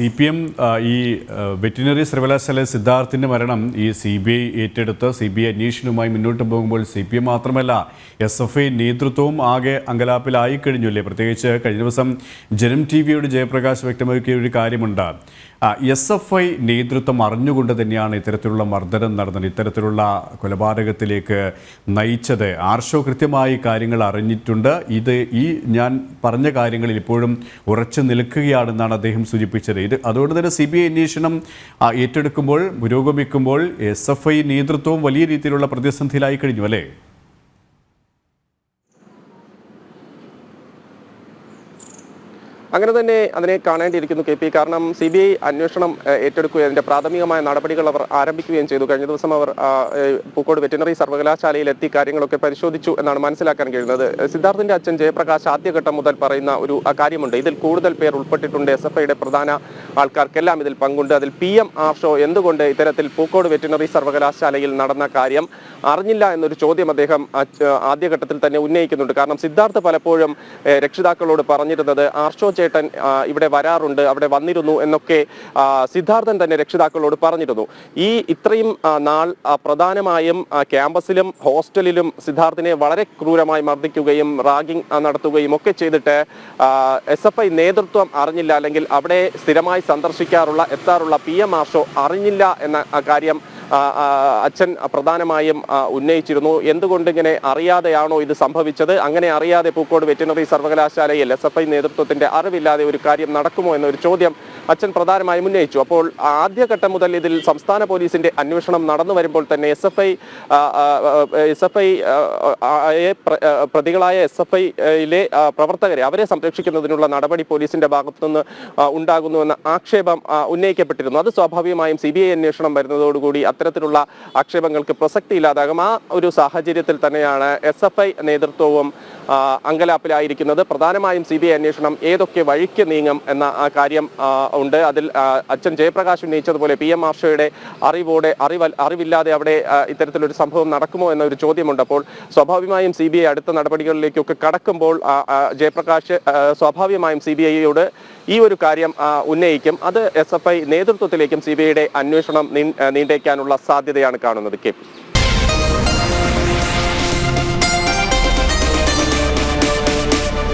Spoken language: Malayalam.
സി പി എം ഈ വെറ്റിനറി സർവകലാശാല സിദ്ധാർത്ഥിന്റെ മരണം ഈ സി ബി ഐ ഏറ്റെടുത്ത് സി ബി ഐ അന്വേഷണവുമായി മുന്നോട്ട് പോകുമ്പോൾ സി പി എം മാത്രമല്ല എസ് എഫ് ഐ നേതൃത്വവും ആകെ അങ്കലാപ്പിലായി കഴിഞ്ഞില്ലേ പ്രത്യേകിച്ച് കഴിഞ്ഞ ദിവസം ജനം ടി വിയോട് ജയപ്രകാശ് വ്യക്തമാക്കിയ ഒരു കാര്യമുണ്ട്. എസ് എഫ് ഐ നേതൃത്വം അറിഞ്ഞുകൊണ്ട് തന്നെയാണ് ഇത്തരത്തിലുള്ള മർദ്ദനം നടന്നത്. ഇത്തരത്തിലുള്ള കൊലപാതകത്തിലേക്ക് നയിച്ചത്. ആർഷോ കൃത്യമായി കാര്യങ്ങൾ അറിഞ്ഞിട്ടുണ്ട്. ഇത് ഈ ഞാൻ പറഞ്ഞ കാര്യങ്ങളിൽ ഇപ്പോഴും ഉറച്ചു നിൽക്കുകയാണെന്നാണ് അദ്ദേഹം സൂചിപ്പിച്ചത്. ഇത് അതുകൊണ്ട് തന്നെ സി ബി ഐ അന്വേഷണം ഏറ്റെടുക്കുമ്പോൾ പുരോഗമിക്കുമ്പോൾ എസ് എഫ് ഐ നേതൃത്വവും വലിയ രീതിയിലുള്ള പ്രതിസന്ധിയിലായി കഴിഞ്ഞു അല്ലേ? അങ്ങനെ തന്നെ അതിനെ കാണേണ്ടിയിരിക്കുന്നു കെ പി. കാരണം സി ബി ഐ അന്വേഷണം ഏറ്റെടുക്കുകയും അതിന്റെ പ്രാഥമികമായ നടപടികൾ അവർ ആരംഭിക്കുകയും ചെയ്തു. കഴിഞ്ഞ ദിവസം അവർ പൂക്കോട് വെറ്റിനറി സർവകലാശാലയിൽ എത്തി കാര്യങ്ങളൊക്കെ പരിശോധിച്ചു എന്നാണ് മനസ്സിലാക്കാൻ കഴിയുന്നത്. സിദ്ധാർത്ഥിന്റെ അച്ഛൻ ജയപ്രകാശ് ആദ്യഘട്ടം മുതൽ പറയുന്ന ഒരു കാര്യമുണ്ട്. ഇതിൽ കൂടുതൽ പേർ ഉൾപ്പെട്ടിട്ടുണ്ട്. എസ് എഫ് ഐയുടെ പ്രധാന ആൾക്കാർക്കെല്ലാം ഇതിൽ പങ്കുണ്ട്. അതിൽ പി എം ആർഷോ എന്തുകൊണ്ട് ഇത്തരത്തിൽ പൂക്കോട് വെറ്റിനറി സർവകലാശാലയിൽ നടന്ന കാര്യം അറിഞ്ഞില്ല എന്നൊരു ചോദ്യം അദ്ദേഹം ആദ്യഘട്ടത്തിൽ തന്നെ ഉന്നയിക്കുന്നുണ്ട്. കാരണം സിദ്ധാർത്ഥ് പലപ്പോഴും രക്ഷിതാക്കളോട് പറഞ്ഞിരുന്നത് ആർഷോ ചേട്ടൻ ഇവിടെ വരാറുണ്ട് അവിടെ വന്നിരുന്നു എന്നൊക്കെ സിദ്ധാർത്ഥൻ തന്നെ രക്ഷിതാക്കളോട് പറഞ്ഞിരുന്നു. ഈ ഇത്രയും നാൾ പ്രധാനമായും ക്യാമ്പസിലും ഹോസ്റ്റലിലും സിദ്ധാർത്ഥിനെ വളരെ ക്രൂരമായി മർദ്ദിക്കുകയും റാഗിംഗ് നടത്തുകയും ഒക്കെ ചെയ്തിട്ട് എസ് എഫ് ഐ നേതൃത്വം അറിഞ്ഞില്ല അല്ലെങ്കിൽ അവിടെ സ്ഥിരമായി സന്ദർശിക്കാറുള്ള എത്താറുള്ള പി എം ആർഷോ അറിഞ്ഞില്ല എന്ന കാര്യം അച്ഛൻ പ്രധാനമായും ഉന്നയിച്ചിരുന്നു. എന്തുകൊണ്ട് ഇങ്ങനെ അറിയാതെയാണോ ഇത് സംഭവിച്ചത്? അങ്ങനെ അറിയാതെ പൂക്കോട് വെറ്റിനറി സർവകലാശാലയിൽ എസ് എഫ് ഐ നേതൃത്വത്തിന്റെ അറിവില്ലാതെ ഒരു കാര്യം നടക്കുമോ എന്നൊരു ചോദ്യം അച്ഛൻ പ്രധാനമായും ഉന്നയിച്ചു. അപ്പോൾ ആദ്യഘട്ടം മുതൽ ഇതിൽ സംസ്ഥാന പോലീസിന്റെ അന്വേഷണം നടന്നു വരുമ്പോൾ തന്നെ S F I S F I പ്രതികളായ എസ് എഫ് ഐയിലെ പ്രവർത്തകരെ അവരെ സംരക്ഷിക്കുന്നതിനുള്ള നടപടി പോലീസിന്റെ ഭാഗത്തുനിന്ന് ഉണ്ടാകുന്നുവെന്ന ആക്ഷേപം ഉന്നയിക്കപ്പെട്ടിരുന്നു. അത് സ്വാഭാവികമായും സി ബി ഐ അന്വേഷണം വരുന്നതോടുകൂടി അത്തരത്തിലുള്ള ആക്ഷേപങ്ങൾക്ക് പ്രസക്തി ഇല്ലാതാകും. ആ ഒരു സാഹചര്യത്തിൽ തന്നെയാണ് എസ് എഫ് ഐ നേതൃത്വവും അങ്കലാപ്പിലായിരിക്കുന്നത്. പ്രധാനമായും സി ബി ഐ അന്വേഷണം ഏതൊക്കെ വഴിക്ക് നീങ്ങും എന്ന കാര്യം ഉണ്ട്. അതിൽ അച്ഛൻ ജയപ്രകാശ് ഉന്നയിച്ചതുപോലെ പി എം ആർഷയുടെ അറിവോടെ അറിവ് അറിവില്ലാതെ അവിടെ ഇത്തരത്തിലൊരു സംഭവം നടക്കുമോ എന്നൊരു ചോദ്യമുണ്ട്. അപ്പോൾ സ്വാഭാവികമായും സി ബി ഐ അടുത്ത നടപടികളിലേക്കൊക്കെ കടക്കുമ്പോൾ ജയപ്രകാശ് സ്വാഭാവികമായും സി ബി ഐയോട് ഈ ഒരു കാര്യം ഉന്നയിക്കും. അത് എസ് നേതൃത്വത്തിലേക്കും സി ബി ഐയുടെ അന്വേഷണം നീണ്ടേക്കാനുള്ള സാധ്യതയാണ് കാണുന്നത് കെ